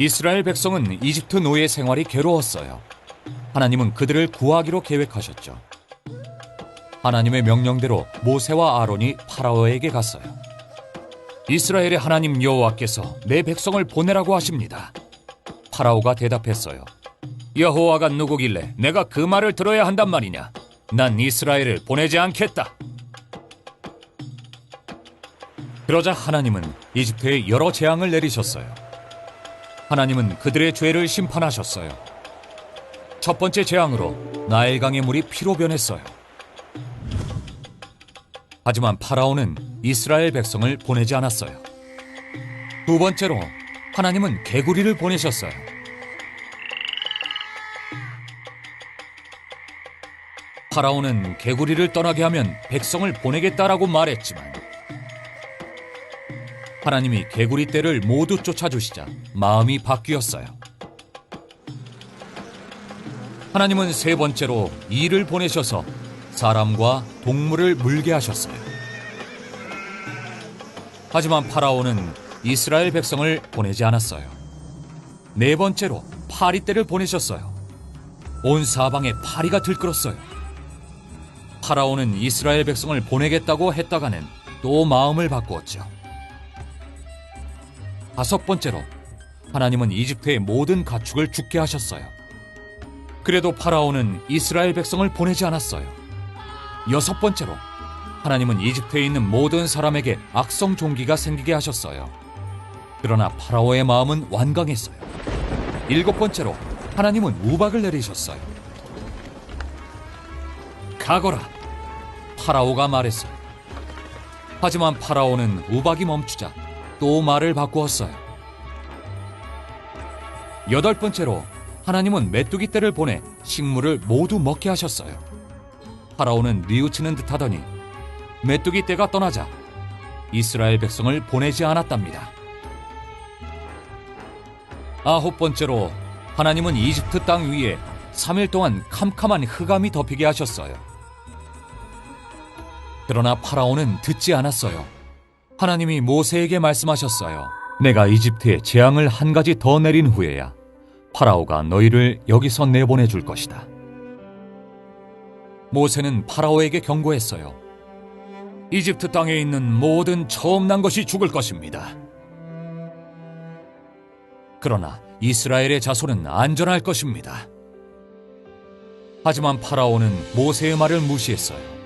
이스라엘 백성은 이집트 노예 생활이 괴로웠어요. 하나님은 그들을 구하기로 계획하셨죠. 하나님의 명령대로 모세와 아론이 파라오에게 갔어요. 이스라엘의 하나님 여호와께서 내 백성을 보내라고 하십니다. 파라오가 대답했어요. 여호와가 누구길래 내가 그 말을 들어야 한단 말이냐? 난 이스라엘을 보내지 않겠다. 그러자 하나님은 이집트에 여러 재앙을 내리셨어요. 하나님은 그들의 죄를 심판하셨어요. 첫 번째 재앙으로 나일강의 물이 피로 변했어요. 하지만 파라오는 이스라엘 백성을 보내지 않았어요. 두 번째로 하나님은 개구리를 보내셨어요. 파라오는 개구리를 떠나게 하면 백성을 보내겠다라고 말했지만 하나님이 개구리 떼를 모두 쫓아주시자 마음이 바뀌었어요. 하나님은 세 번째로 이를 보내셔서 사람과 동물을 물게 하셨어요. 하지만 파라오는 이스라엘 백성을 보내지 않았어요. 네 번째로 파리 떼를 보내셨어요. 온 사방에 파리가 들끓었어요. 파라오는 이스라엘 백성을 보내겠다고 했다가는 또 마음을 바꾸었죠. 다섯 번째로 하나님은 이집트의 모든 가축을 죽게 하셨어요. 그래도 파라오는 이스라엘 백성을 보내지 않았어요. 여섯 번째로 하나님은 이집트에 있는 모든 사람에게 악성 종기가 생기게 하셨어요. 그러나 파라오의 마음은 완강했어요. 일곱 번째로 하나님은 우박을 내리셨어요. 가거라. 파라오가 말했어요. 하지만 파라오는 우박이 멈추자 또 말을 바꾸었어요. 여덟 번째로 하나님은 메뚜기 떼를 보내 식물을 모두 먹게 하셨어요. 파라오는 뉘우치는 듯하더니 메뚜기 떼가 떠나자 이스라엘 백성을 보내지 않았답니다. 아홉 번째로 하나님은 이집트 땅 위에 3일 동안 캄캄한 흑암이 덮이게 하셨어요. 그러나 파라오는 듣지 않았어요. 하나님이 모세에게 말씀하셨어요. 내가 이집트에 재앙을 한 가지 더 내린 후에야 파라오가 너희를 여기서 내보내 줄 것이다. 모세는 파라오에게 경고했어요. 이집트 땅에 있는 모든 처음 난 것이 죽을 것입니다. 그러나 이스라엘의 자손은 안전할 것입니다. 하지만 파라오는 모세의 말을 무시했어요.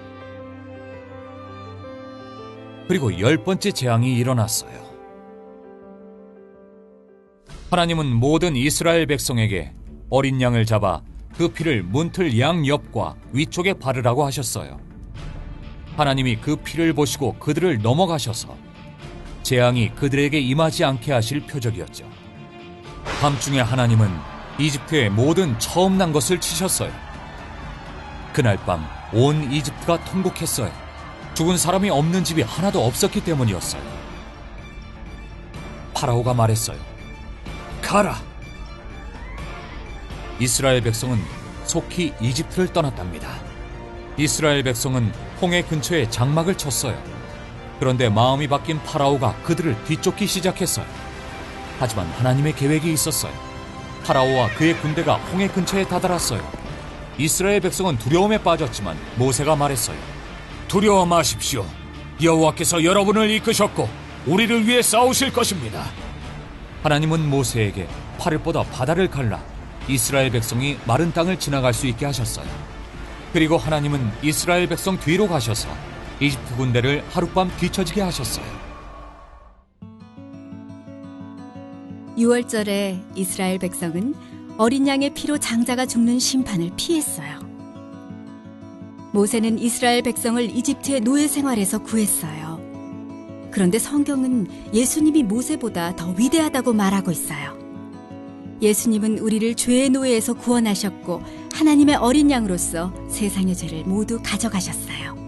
그리고 열 번째 재앙이 일어났어요. 하나님은 모든 이스라엘 백성에게 어린 양을 잡아 그 피를 문틀 양 옆과 위쪽에 바르라고 하셨어요. 하나님이 그 피를 보시고 그들을 넘어가셔서 재앙이 그들에게 임하지 않게 하실 표적이었죠. 밤중에 하나님은 이집트의 모든 처음 난 것을 치셨어요. 그날 밤 온 이집트가 통곡했어요. 죽은 사람이 없는 집이 하나도 없었기 때문이었어요. 파라오가 말했어요. 가라! 이스라엘 백성은 속히 이집트를 떠났답니다. 이스라엘 백성은 홍해 근처에 장막을 쳤어요. 그런데 마음이 바뀐 파라오가 그들을 뒤쫓기 시작했어요. 하지만 하나님의 계획이 있었어요. 파라오와 그의 군대가 홍해 근처에 다다랐어요. 이스라엘 백성은 두려움에 빠졌지만 모세가 말했어요. 두려워 마십시오. 여호와께서 여러분을 이끄셨고 우리를 위해 싸우실 것입니다. 하나님은 모세에게 팔을 뻗어 바다를 갈라 이스라엘 백성이 마른 땅을 지나갈 수 있게 하셨어요. 그리고 하나님은 이스라엘 백성 뒤로 가셔서 이집트 군대를 하룻밤 뒤처지게 하셨어요. 6월절에 이스라엘 백성은 어린 양의 피로 장자가 죽는 심판을 피했어요. 모세는 이스라엘 백성을 이집트의 노예 생활에서 구했어요. 그런데 성경은 예수님이 모세보다 더 위대하다고 말하고 있어요. 예수님은 우리를 죄의 노예에서 구원하셨고 하나님의 어린 양으로서 세상의 죄를 모두 가져가셨어요.